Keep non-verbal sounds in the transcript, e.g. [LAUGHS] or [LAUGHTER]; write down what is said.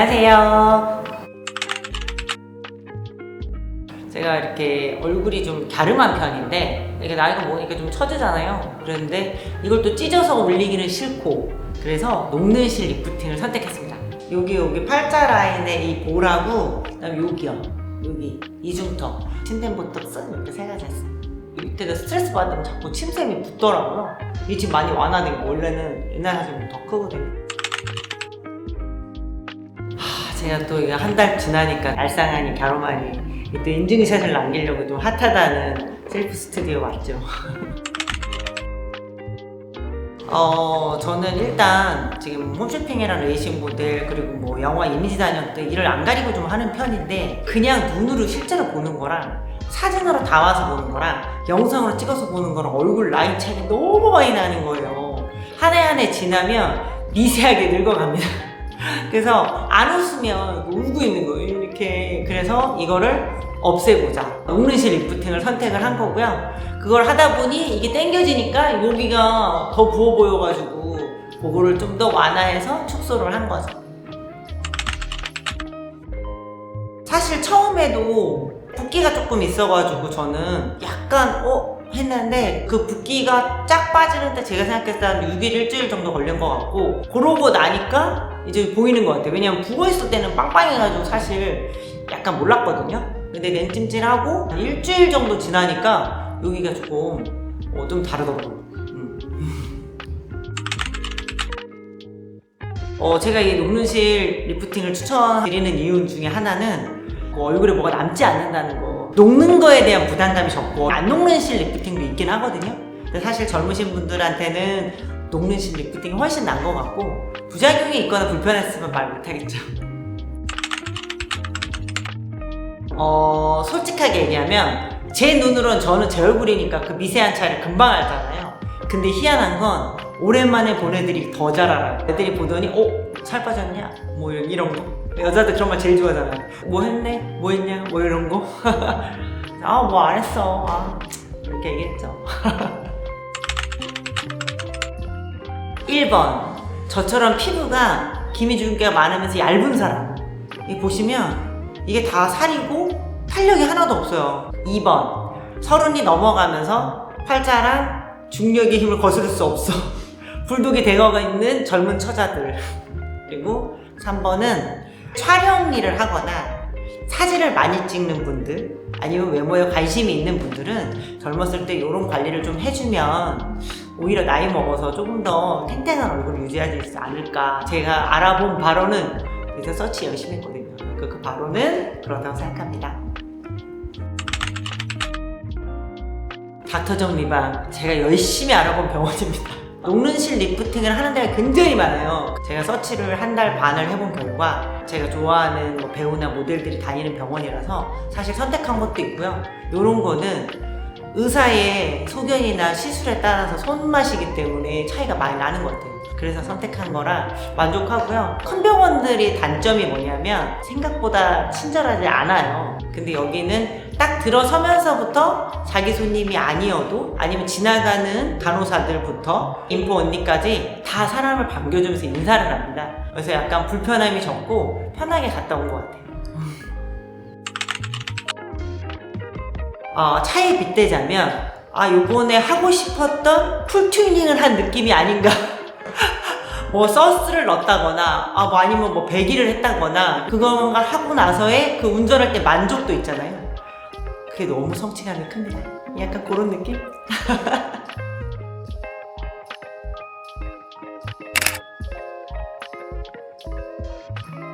안녕하세요. 제가 이렇게 얼굴이 좀 갸름한 편인데 이게 나이가 먹으니까 좀 처지잖아요. 그런데 이걸 또 찢어서 올리기는 싫고 그래서 녹는 실 리프팅을 선택했습니다. 여기 여기 팔자 라인에 이 볼하고 그다음에 여기요. 여기 이중턱 침샘 보톡스 이렇게 세 가지 했어요. 이 밑에다 스트레스 받으면 자꾸 침샘이 붙더라고요. 이게 지금 많이 완화된 거 원래는 옛날 사진보다 더 크거든요. 제가 또 한 달 지나니까 알쌍하니 갸로마니 또 인증샷을 남기려고 좀 핫하다는 셀프 스튜디오 왔죠. [LAUGHS] 어, 저는 일단 지금 홈쇼핑이랑 레이싱 모델 그리고 뭐 영화 이미지 때 일을 안 가리고 좀 하는 편인데 그냥 눈으로 실제로 보는 거랑 사진으로 담아서 보는 거랑 영상으로 찍어서 보는 거랑 얼굴 라인 차이가 너무 많이 나는 거예요. 한 해 한 해 지나면 미세하게 늙어갑니다. [LAUGHS] 그래서 안 웃으면 울고 있는 거예요. 이렇게. 그래서 이거를 없애보자. 녹는실 리프팅을 선택을 한 거고요. 그걸 하다 보니 이게 당겨지니까 여기가 더 부어 보여가지고 그거를 좀 더 완화해서 축소를 한 거죠. 사실 처음에도 붓기가 조금 있어가지고 저는 약간 어? 했는데 그 붓기가 쫙 빠지는데 제가 생각했을 때 한 6일 일주일 정도 걸린 것 같고 그러고 나니까 이제 보이는 것 같아요 왜냐면 부어있을 때는 빵빵해가지고 사실 약간 몰랐거든요 근데 냉찜질하고 한 일주일 정도 지나니까 여기가 조금 어, 좀 다르더라고요 음. 어, 제가 이 녹는실 리프팅을 추천드리는 이유 중에 하나는 그 얼굴에 뭐가 남지 않는다는 거. 녹는 거에 대한 부담감이 적고 안 녹는 실 리프팅도 있긴 하거든요. 근데 사실 젊으신 분들한테는 녹는 실 리프팅이 훨씬 나은 것 같고 부작용이 있거나 불편했으면 말 못하겠죠. 어, 솔직하게 얘기하면 제 눈으로는 저는 제 얼굴이니까 그 미세한 차이를 금방 알잖아요. 근데 희한한 건 오랜만에 본 애들이 더 잘 알아요. 애들이 보더니 어? 살 빠졌냐? 뭐 이런 거. 여자들 그런 말 제일 좋아하잖아요. 뭐 했네? 뭐 했냐? 뭐 이런 거. [LAUGHS] 아 뭐 안 했어. 아 이렇게 얘기했죠. [LAUGHS] 1번. 저처럼 피부가 기미주기가 많으면서 얇은 사람. 이 보시면 이게 다 살이고 탄력이 하나도 없어요. 2번. 서른이 넘어가면서 팔자랑 중력의 힘을 거스를 수 없어. [LAUGHS] 불독이 되어가 있는 젊은 처자들. 그리고 3번은 촬영 일을 하거나 사진을 많이 찍는 분들 아니면 외모에 관심이 있는 분들은 젊었을 때 이런 관리를 좀 해주면 오히려 나이 먹어서 조금 더 탱탱한 얼굴을 있지 않을까. 제가 알아본 바로는 그래서 서치 열심히 했거든요. 그, 그 바로는 그렇다고 생각합니다. 닥터정 리방 제가 열심히 알아본 병원입니다. [LAUGHS] 녹는실 리프팅을 하는 데가 굉장히 많아요. 제가 서치를 한 달 반을 해본 결과 제가 좋아하는 뭐 배우나 모델들이 다니는 병원이라서 사실 선택한 것도 있고요. 이런 거는 의사의 소견이나 시술에 따라서 손맛이기 때문에 차이가 많이 나는 것 같아요. 그래서 선택한 거라 만족하고요. 큰 병원들이 단점이 뭐냐면 생각보다 친절하지 않아요. 근데 여기는 딱 들어서면서부터 자기 손님이 아니어도 아니면 지나가는 간호사들부터 인포 언니까지 다 사람을 반겨주면서 인사를 합니다. 그래서 약간 불편함이 적고 편하게 갔다 온 것 같아요. 어, 차에 빗대자면 아 요번에 하고 싶었던 풀튜닝을 한 느낌이 아닌가. [LAUGHS] 뭐 서스를 넣었다거나 아 뭐 아니면 뭐 배기를 했다거나 그걸 하고 나서의 그 운전할 때 만족도 있잖아요. 그게 너무 성취감이 큽니다. 약간 그런 느낌? [LAUGHS]